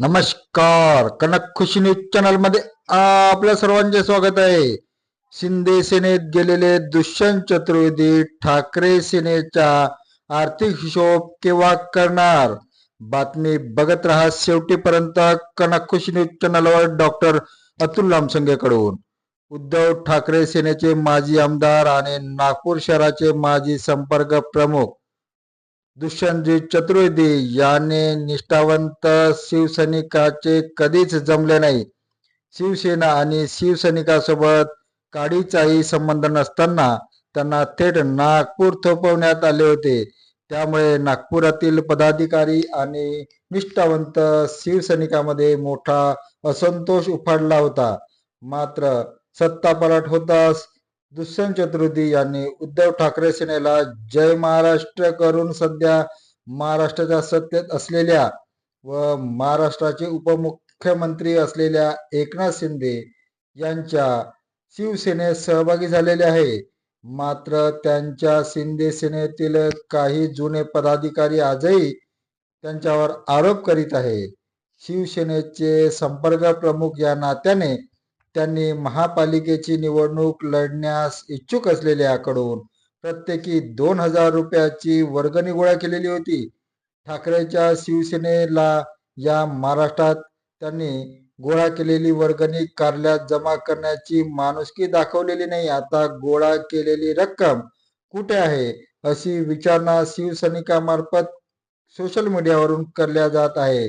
नमस्कार. कनक खुशी न्यूज चॅनलमध्ये आपल्या सर्वांचे स्वागत आहे. शिंदे सेनेत गेलेले दुष्यंत चतुर्वेदी ठाकरे सेनेचा आर्थिक हिशोब केव्हा करणार? बातमी बघत राहा शेवटीपर्यंत कनक खुशी न्यूज चॅनलवर डॉक्टर अतुल लामसंगेकडून उद्धव ठाकरे सेनेचे माजी आमदार आणि नागपूर शहराचे माजी संपर्क प्रमुख दुष्यंतजी चतुर्वेदी याने निष्ठावंत शिवसैनिकाचे कधीच जमले नाही. शिवसेना आणि शिवसैनिकासोबत काडीचाही संबंध नसताना त्यांना थेट नागपूर थोपवण्यात आले होते. त्यामुळे नागपुरातील पदाधिकारी आणि निष्ठावंत शिवसैनिकामध्ये मोठा असंतोष उफाडला होता. मात्र सत्तापालट होताच दुष्यंत चतुर्दी यांनी उद्धव ठाकरे सेनेला जय महाराष्ट्र करून सध्या महाराष्ट्राच्या सत्तेत असलेल्या व महाराष्ट्राचे उपमुख्यमंत्री असलेल्या एकनाथ शिंदे यांच्या शिवसेनेत सहभागी झालेले आहे. मात्र त्यांच्या शिंदे सेनेतील काही जुने पदाधिकारी आजही त्यांच्यावर आरोप करीत आहे. शिवसेनेचे संपर्क प्रमुख या नात्याने त्यांनी महापालिकेची निवडणूक लढण्यास इच्छुक असलेल्याकडून प्रत्येकी दोन हजार रुपयाची वर्गणी गोळा केलेली होती. ठाकरेच्या शिवसेनेला या महाराष्ट्रात त्यांनी गोळा केलेली वर्गणी कार्यालयात जमा करण्याची माणुसकी दाखवलेली नाही. आता गोळा केलेली रक्कम कुठे आहे अशी विचारणा शिवसैनिकामार्फत सोशल मीडियावरून करल्या जात आहे.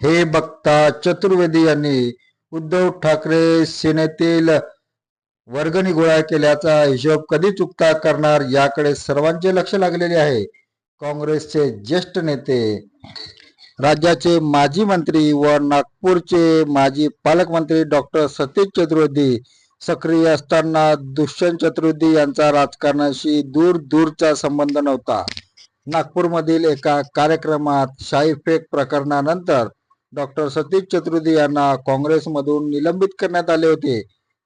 हे बघता चतुर्वेदी यांनी उद्धव ठाकरे सेनेतील वर्गणी गोळा केल्याचा हिशोब कधी चुकता करणार याकडे सर्वांचे लक्ष लागलेले आहे. काँग्रेसचे ज्येष्ठ नेते राज्याचे माजी मंत्री व नागपूरचे माजी पालकमंत्री डॉक्टर सतीश चतुर्वेदी सक्रिय असताना दुष्यंत चतुर्वेदी यांचा राजकारणाशी दूर दूरचा संबंध नव्हता. नागपूरमधील एका कार्यक्रमात शाहीफेक प्रकरणानंतर डॉक्टर सतीश चतुर्वेदी यांना काँग्रेसमधून निलंबित करण्यात आले होते.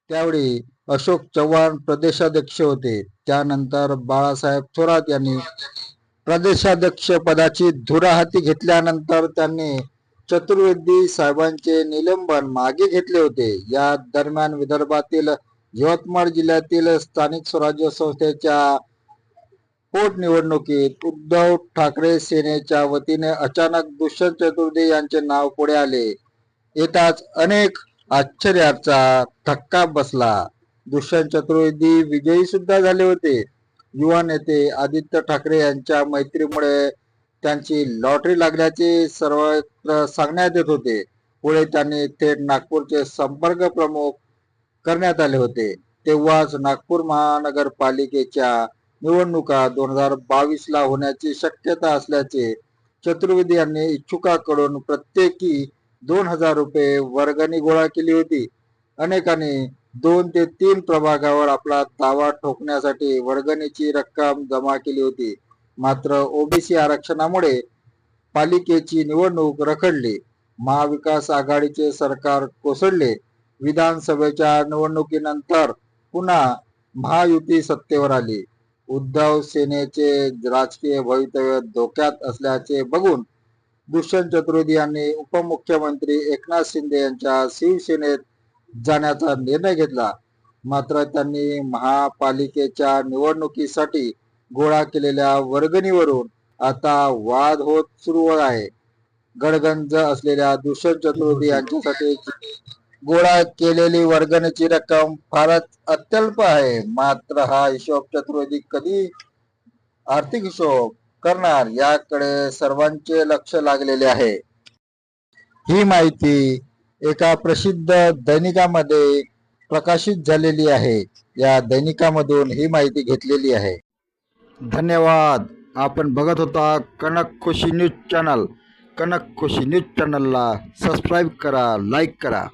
त्यावेळी अशोक चव्हाण प्रदेशाध्यक्ष होते. त्यानंतर बाळासाहेब थोरात यांनी प्रदेशाध्यक्ष पदाची धुरा हाती घेतल्यानंतर त्यांनी चतुर्वेदी साहेबांचे निलंबन मागे घेतले होते. या दरम्यान विदर्भातील यवतमाळ जिल्ह्यातील स्थानिक स्वराज्य संस्थेच्या पोटनिवडणुकीत उद्धव ठाकरे सेनेच्या वतीने अचानक दुष्यंत चतुर्दी यांचे नाव पुढे आले. येताच अनेक आश्चर्याचा धक्का बसला. दुष्यंत चतुर्वेदी विजयी सुद्धा झाले होते. युवा नेते आदित्य ठाकरे यांच्या मैत्रीमुळे त्यांची लॉटरी लागल्याचे सर्वत्र सांगण्यात येत होते. पुढे त्यांनी थेट नागपूरचे संपर्क प्रमुख करण्यात आले होते. तेव्हाच नागपूर महानगरपालिकेच्या निवडणुका दोन हजार बावीस ला होण्याची शक्यता असल्याचे चतुर्वेदी यांनी इच्छुकाकडून प्रत्येकी दोन हजार रुपये वर्गणी गोळा केली होती. अनेकांनी दोन ते तीन प्रभागावर आपला दावा ठोकण्यासाठी वर्गणीची रक्कम जमा केली होती. मात्र ओबीसी आरक्षणामुळे पालिकेची निवडणूक रखडली. महाविकास आघाडीचे सरकार कोसळले. विधानसभेच्या निवडणुकीनंतर पुन्हा महायुती सत्तेवर आली. उद्धव सेनेचे राजकीय भवितव्य धोक्यात असल्याचे बघून दुष्यंत चतुर्वेदी यांनी उपमुख्यमंत्री एकनाथ शिंदे यांच्या शिवसेनेत जाण्याचा निर्णय घेतला. मात्र त्यांनी महापालिकेच्या निवडणुकीसाठी गोळा केलेल्या वर्गणीवरून आता वाद होत सुरू आहे. गडगंज असलेल्या दुष्यंत चतुर्वेदी यांच्यासाठी गोळा केलेली वर्गणीची रक्कम फारच अत्यल्प आहे. मात्र हा हिशोब चतुर्वेदी कधी आर्थिक हिशोब करणार याकडे सर्वांचे लक्ष लागलेले आहे. ही माहिती एका प्रसिद्ध दैनिकामध्ये प्रकाशित झालेली आहे. या दैनिकामधून ही माहिती घेतलेली आहे. धन्यवाद. आपण बघत होता Kanak Khushi news channel. Kanak Khushi news चॅनलला सबस्क्राईब करा लाईक करा.